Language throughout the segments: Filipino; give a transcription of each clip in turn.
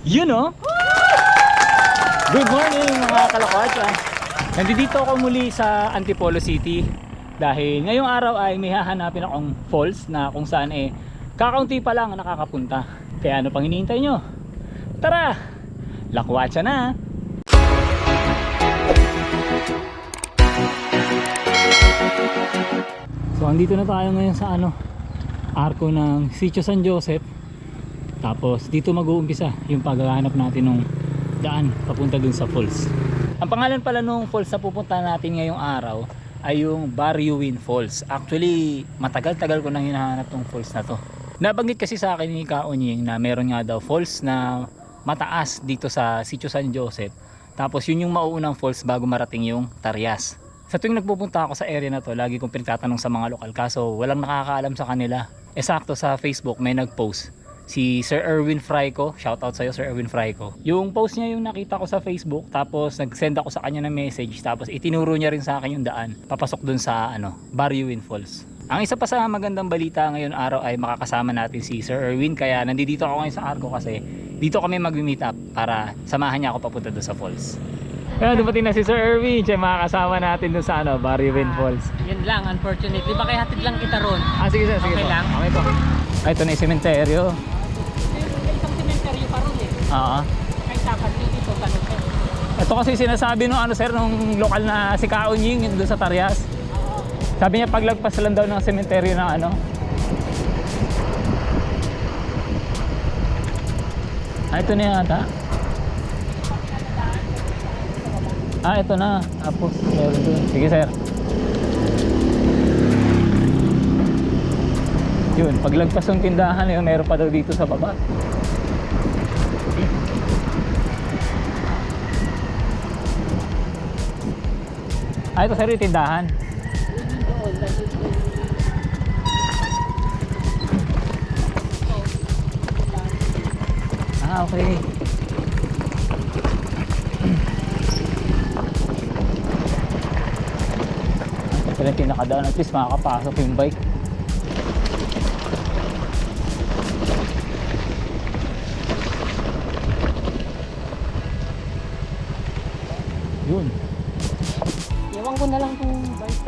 You know? Good morning mga kalakwacha. Nandito ako muli sa Antipolo City dahil ngayong araw ay may hahanapin akong falls na kung saan eh kakaunti pa lang ang nakakapunta. Kaya ano pang hinihintay nyo? Tara! Lakwatsa na! So andito na tayo ngayon sa ano arko ng Sitio San Joseph tapos dito mag-uumpisa yung paghahanap natin ng daan papunta dun sa falls. Ang pangalan pala nung falls na pupunta natin ngayong araw ay yung Baryuin Falls. Actually, matagal-tagal ko nang hinahanap tong falls na to. Nabanggit kasi sa akin ni Kaonying na meron nga daw falls na mataas dito sa Sitio San Joseph. Tapos yun yung mauunang falls bago marating yung Tarias. Sa tuwing nagpupunta ako sa area na to, lagi kong pinagtatanong sa mga lokal kaso walang nakakaalam sa kanila. Esakto sa Facebook may nag-post si Sir Erwin Fraico, shoutout sa iyo Sir Erwin Fraico. Yung post niya yung nakita ko sa Facebook, tapos nag-send ako sa kanya ng message, tapos itinuro niya rin sa akin yung daan, papasok dun sa ano, Baryuin Falls. Ang isa pa sa magandang balita ngayon araw ay makakasama natin si Sir Erwin, kaya nandito ako ngayon sa Arco kasi dito kami mag-meet up para samahan niya ako papunta dun sa falls. Kaya dumating na si Sir Erwin, siya makakasama natin dun sa ano, Baryuin Falls. Yun lang, unfortunately. Baka hatid lang kita ron. Ah, sige sir, sige Okay po. lang? Okay po. Ay, ito na yung sementeryo. Oo. Kay tapat nyo dito, tanong ko. Ito kasi sinasabi nung ano sir, nung lokal na si Kaonying yun doon sa Tarias. Sabi niya paglagpas lang daw ng sementeryo ng ano. Ah, ito na yata. Ah, ito na. Tapos, meron doon. Sige sir. Yun, paglagpas ng tindahan yun, meron pa daw dito sa baba. Ah, ito sir, yung tindahan. Ah, okay. Ito pala yung pinakadaan. At least makakapasok yung bike.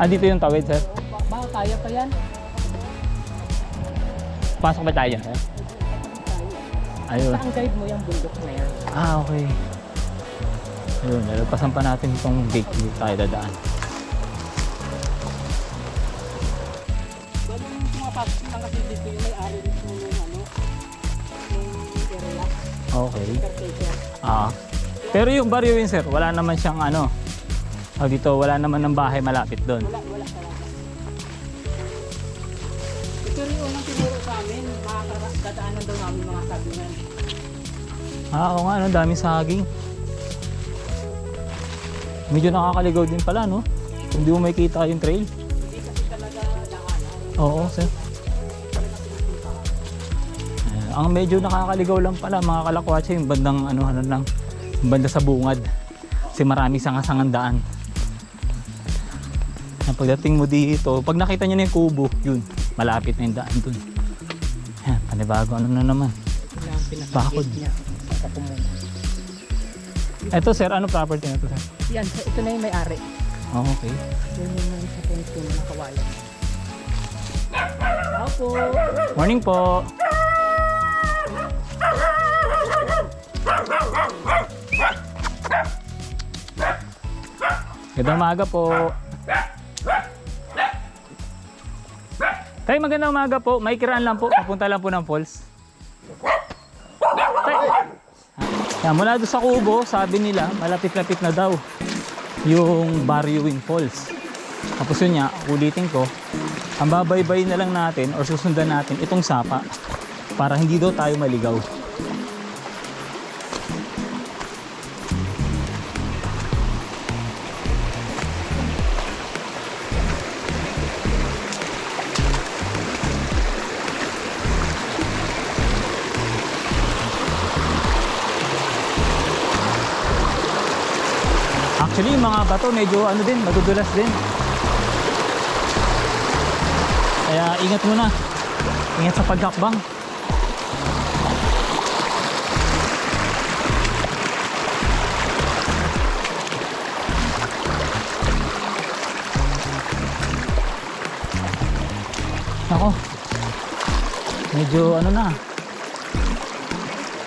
Ah, dito yung tawid, sir. Ba- Baka kaya pa yan. Pasok ba tayo, sir? Ayun. Saan guide mo yung bundok na yan? Ah, okay. Ayun, nalagpasan pa natin itong gate dito tayo dadaan. Ganun yung pumapasok lang kasi dito yung may-ari mismo yung ano, yung area, Okay. caretaker. Ah. Pero yung barrio yun, sir, wala naman siyang ano. Oh, dito, wala naman ng bahay malapit doon. Wala, wala talaga. Ito rin unang tinuro sa amin, makakadaanan daw namin mga sabingan. Ah, oo nga, ano, daming saging. Medyo nakakaligaw din pala, no? Hindi mo makita yung trail. Hindi kasi talaga daanan. Oo, sir. Ayan, ang medyo nakakaligaw lang pala mga kalakwatsa yung bandang ano ano lang banda sa bungad kasi marami sangasangan daan Ayan, pagdating mo dito pag nakita nyo na yung kubo yun malapit na yung daan dun Ayan, panibago ano na naman Bakod. eto sir ano property na to sir Yan, ito na yung may-ari. oh, okay Yun yung sa point ko na nakawalan. Tao po. morning po Gandang umaga po. Tay, magandang umaga po. May kiraan lang po. Papunta lang po ng falls. Tay. Yan, mula doon sa kubo, sabi nila, malapit-lapit na daw yung Baryuin Falls. Tapos yun nga, ulitin ko, ang babaybay na lang natin or susundan natin itong sapa para hindi daw tayo maligaw. mga bato medyo ano din, madudulas din. Kaya ingat muna. Ingat sa pagkakbang. Ako. Medyo ano na.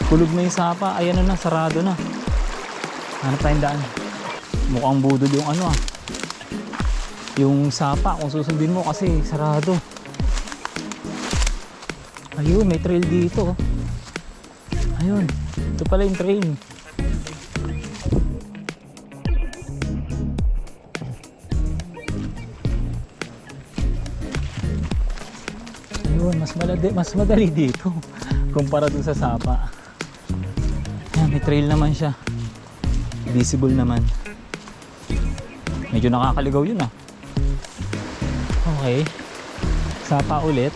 Kulog na yung sapa. Ay ano na, sarado na. Hanap tayong daan. Mukhang budol yung ano ah. Yung sapa kung susundin mo kasi sarado. Ayun, may trail dito. oh. Ayun, ito pala yung trail. Ayun, mas maladi, mas madali dito kumpara dun sa Sapa. Ayan, may trail naman siya. Visible naman. Medyo nakakaligaw yun ah. Okay. Sapa ulit.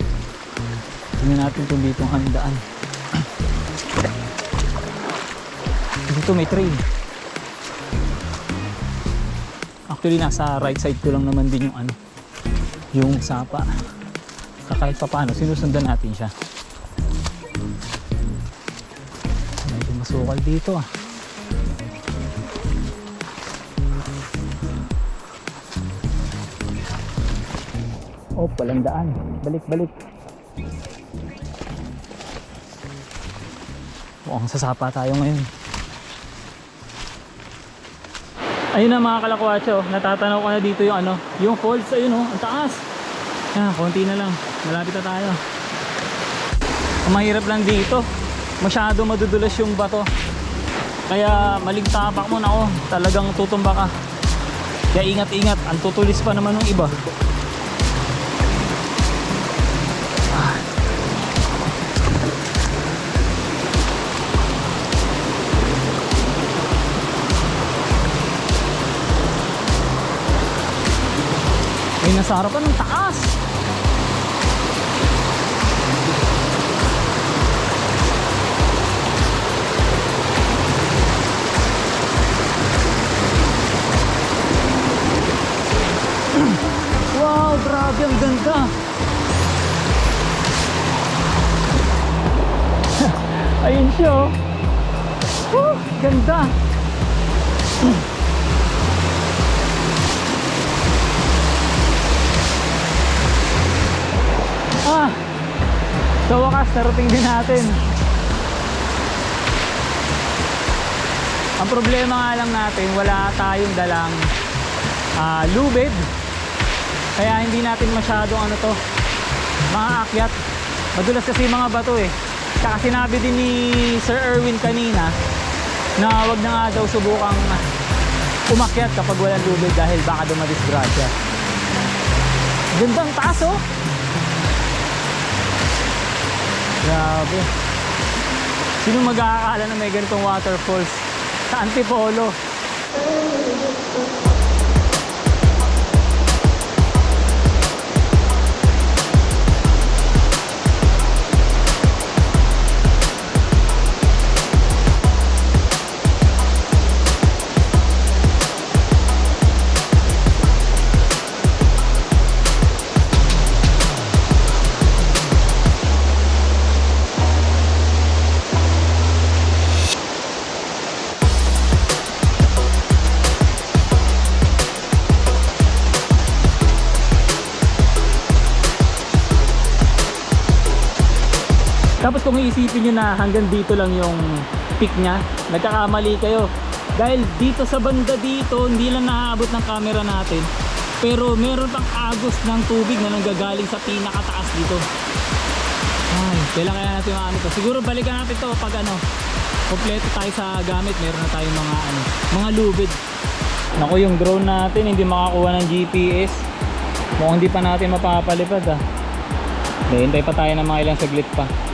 Tingnan natin kung dito ang handaan. Dito may trail. Actually, nasa right side ko lang naman din yung ano, yung sapa. Kahit pa paano, sinusundan natin siya. Medyo masukal dito ah. Oh, walang daan. Balik, balik. Mukhang sasapa tayo ngayon. Ayun na mga kalakwatso, natatanaw ko na dito yung ano, yung falls, ayun oh, ang taas. Yan, konti na lang. Malapit na tayo. Ang mahirap lang dito. Masyado madudulas yung bato. Kaya maligtapak mo na oh, talagang tutumba ka. Kaya ingat-ingat, ang tutulis pa naman ng iba. May nasa harapan ng taas. Wow, grabe ang ganda. Ayun siya. oh. Ganda. Sa wakas, narating din natin. Ang problema nga lang natin, wala tayong dalang ah, lubid. Kaya hindi natin masyadong ano to, makaakyat. Madulas kasi mga bato eh. Tsaka sinabi din ni Sir Erwin kanina na wag na nga daw subukang umakyat kapag walang lubid dahil baka daw madisgrasya. Gandang taas oh! Grabe. Sino mag-aakala na may ganitong waterfalls sa Antipolo? Kung iisipin nyo na hanggang dito lang yung peak niya, nagkakamali kayo. Dahil dito sa banda dito, hindi lang naaabot ng camera natin. Pero meron pang agos ng tubig na nanggagaling sa pinakataas dito. Ay, kailan kaya natin maano to? Siguro balikan natin to pag ano, kompleto tayo sa gamit. Meron na tayong mga ano, mga lubid. Naku, yung drone natin hindi makakuha ng GPS. Mukhang hindi pa natin mapapalipad ah. Hintay pa tayo ng mga ilang saglit pa.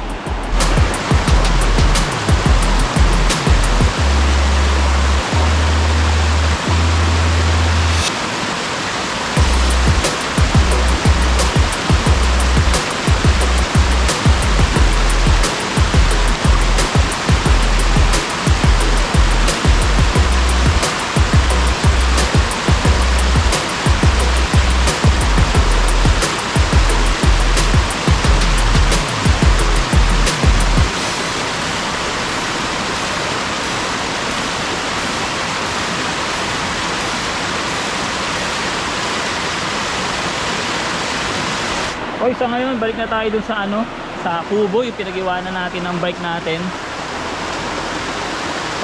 Sa ngayon, balik na tayo dun sa ano, sa kubo yung pinag-iwanan natin ng bike natin.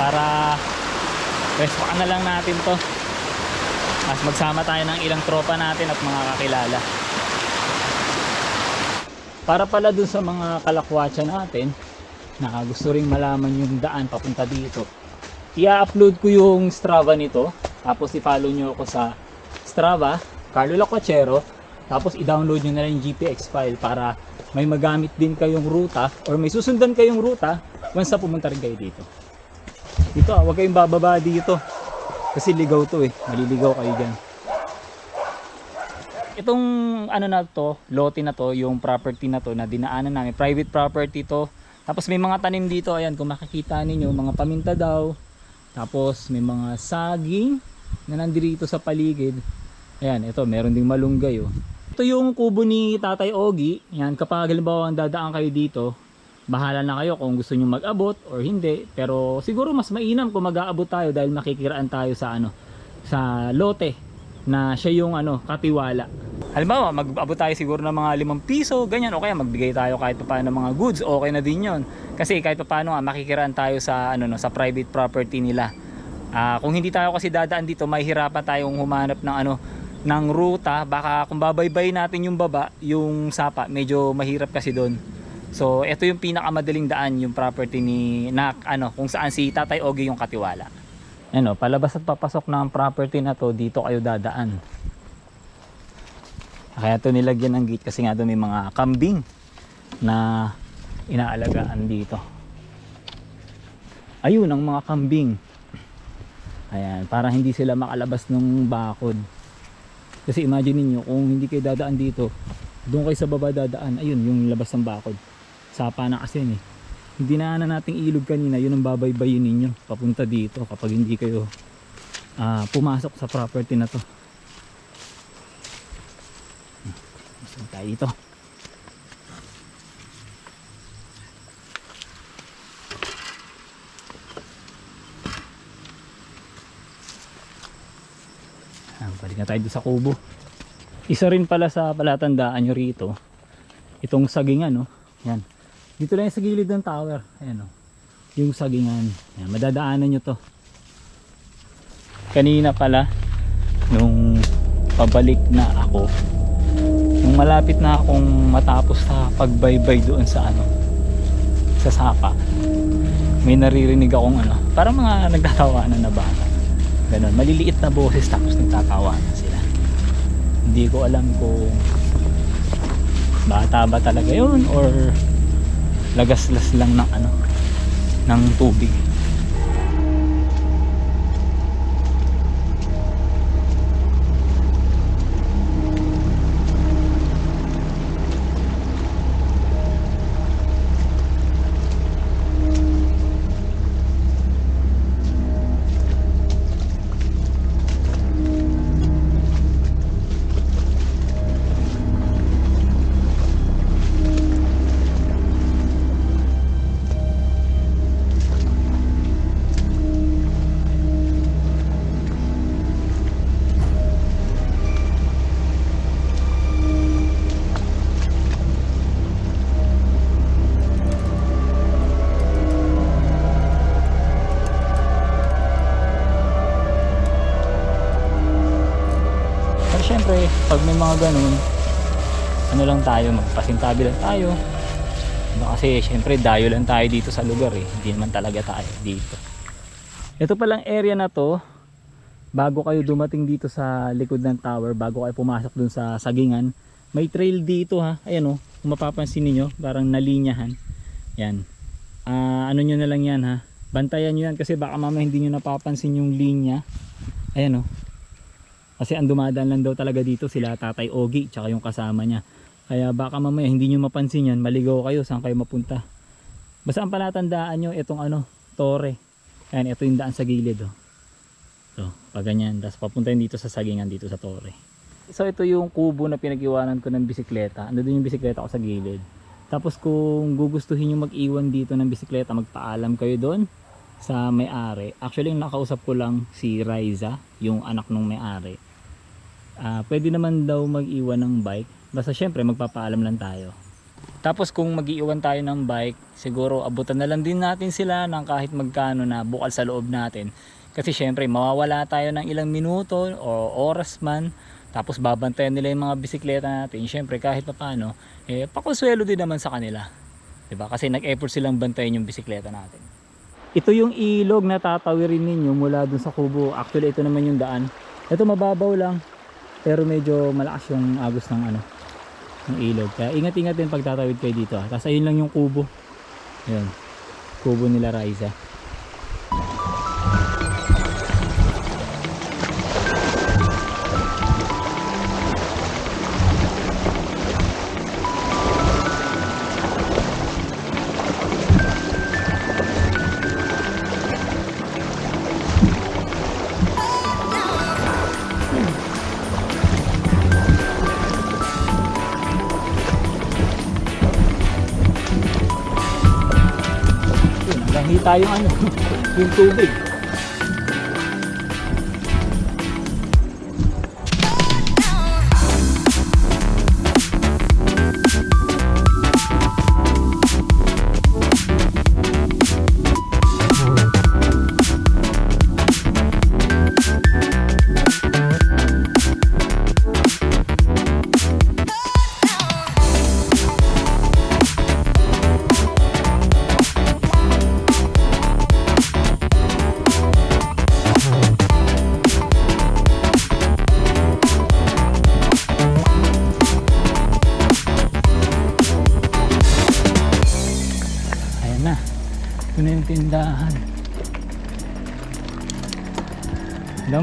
Para respakan na lang natin to. Mas magsama tayo ng ilang tropa natin at mga kakilala. Para pala dun sa mga kalakwatsa natin na gusto ring malaman yung daan papunta dito i-upload ko yung Strava nito. Tapos i-follow nyo ako sa Strava Carlo Lacuachero tapos i-download nyo na lang yung GPX file para may magamit din kayong ruta or may susundan kayong ruta once na pumunta rin kayo dito. Dito ah, huwag kayong bababa dito. Kasi ligaw to eh. Maliligaw kayo dyan. Itong ano na to lote na to yung property na to na dinaanan namin. Private property to. Tapos may mga tanim dito. Ayan kung makikita ninyo mga paminta daw. Tapos may mga saging na nandito sa paligid. Ayan ito meron ding malunggay oh ito yung kubo ni Tatay Ogi. Yan, kapag halimbawa ang dadaan kayo dito, bahala na kayo kung gusto nyo mag-abot or hindi. Pero siguro mas mainam kung mag-aabot tayo dahil makikiraan tayo sa ano, sa lote na siya yung ano, katiwala. Halimbawa, mag-abot tayo siguro ng mga 5 piso, ganyan, o kaya magbigay tayo kahit pa paano mga goods, okay na din yon Kasi kahit pa paano makikiraan tayo sa, ano, no, sa private property nila. Ah, kung hindi tayo kasi dadaan dito, mahihirapan tayong humanap ng ano, ng ruta baka kung babaybay natin yung baba yung sapa medyo mahirap kasi doon so ito yung pinakamadaling daan yung property ni na ano kung saan si Tatay Ogie yung katiwala. Ano palabas at papasok ng property na to dito kayo dadaan. Kaya to nilagyan ng gate kasi nga doon may mga kambing na inaalagaan dito. Ayun ang mga kambing. Ayan para hindi sila makalabas ng bakod kasi imagine niyo kung hindi kayo dadaan dito, doon kayo sa baba dadaan, ayun yung labas ng bakod. Sapa na kasi yun eh. Hindi na na nating ilog kanina, yun ang babaybayin ninyo papunta dito kapag hindi kayo ah, pumasok sa property na to. Saan tayo dito? Ayan, balik na tayo sa kubo. Isa rin pala sa palatandaan nyo rito, itong sagingan, no? Yan. Dito lang sa gilid ng tower. Ayan, no? Yung sagingan. Ayan, madadaanan nyo to. Kanina pala, nung pabalik na ako, nung malapit na akong matapos sa pagbaybay doon sa ano, sa sapa, may naririnig akong ano, parang mga nagtatawanan na bata. Ganon, maliliit na boses tapos nagtatawa na sila. Hindi ko alam kung bata ba talaga yun or lagaslas lang ng ano ng tubig. Pag may mga ganun, ano lang tayo, magpasintabi lang tayo. Ano Kasi syempre, dayo lang tayo dito sa lugar eh. Hindi naman talaga tayo dito. Ito palang area na to, bago kayo dumating dito sa likod ng tower, bago kayo pumasok dun sa sagingan, may trail dito ha. Ayan o, kung mapapansin niyo parang nalinyahan. Yan. Ah, ano nyo na lang yan ha. Bantayan nyo yan kasi baka mamaya hindi nyo napapansin yung linya. Ayan o. Kasi ang dumadaan lang daw talaga dito sila Tatay Ogi tsaka yung kasama niya. Kaya baka mamaya hindi nyo mapansin yan, maligaw kayo saan kayo mapunta. Basta ang palatandaan nyo itong ano, tore. Ayan, ito yung daan sa gilid. Oh. So, pag ganyan. Tapos papunta dito sa sagingan dito sa tore. So ito yung kubo na pinag-iwanan ko ng bisikleta. Ando din yung bisikleta ko sa gilid. Tapos kung gugustuhin nyo mag-iwan dito ng bisikleta, magpaalam kayo doon sa may-ari. Actually, yung nakausap ko lang si Riza, yung anak ng may-ari. Ah, pwede naman daw mag-iwan ng bike. Basta syempre magpapaalam lang tayo. Tapos kung mag-iiwan tayo ng bike, siguro abutan na lang din natin sila ng kahit magkano na bukal sa loob natin. Kasi syempre mawawala tayo ng ilang minuto o oras man. Tapos babantayan nila yung mga bisikleta natin. Syempre kahit pa paano, eh, pakonsuelo din naman sa kanila. 'Di ba? Kasi nag-effort silang bantayan yung bisikleta natin. Ito yung ilog na tatawirin ninyo mula dun sa kubo. Actually ito naman yung daan. Ito mababaw lang. Pero medyo malakas yung agos ng ano ng ilog. Kaya ingat-ingat din pag tatawid kayo dito. ah. Tapos ayun lang yung kubo. Ayun. Kubo nila Raisa. Yung ano, yung tubig.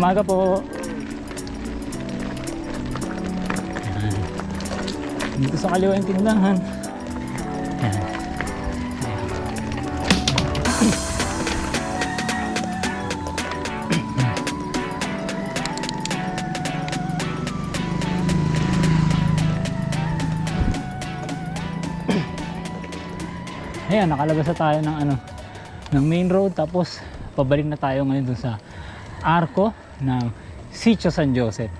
Umaga po. Dito sa kaliwa yung tindahan. Ayan. Ayan. Nakalabas na tayo ng ano, ng main road tapos pabalik na tayo ngayon dun sa arko ng Sitio San Joseph.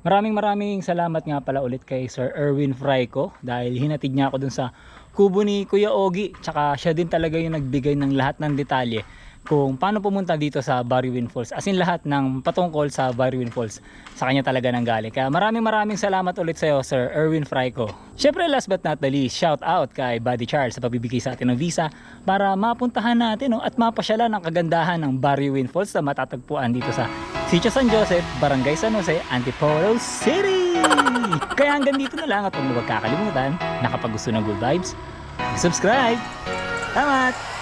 Maraming maraming salamat nga pala ulit kay Sir Erwin Fraico dahil hinatid niya ako dun sa kubo ni Kuya Ogi tsaka siya din talaga yung nagbigay ng lahat ng detalye kung paano pumunta dito sa Bariwin Falls as in lahat ng patungkol sa Bariwin Falls sa kanya talaga nang galing kaya maraming maraming salamat ulit sa iyo Sir Erwin Fraico syempre last but not the least shout out kay Buddy Charles sa pagbibigay sa atin ng visa para mapuntahan natin no, at mapasyalan ang kagandahan ng Bariwin Falls na matatagpuan dito sa Sitio San Joseph, Barangay San Jose, Antipolo City! Kaya hanggang dito na lang at huwag kakalimutan na kapag gusto ng good vibes, subscribe! Salamat!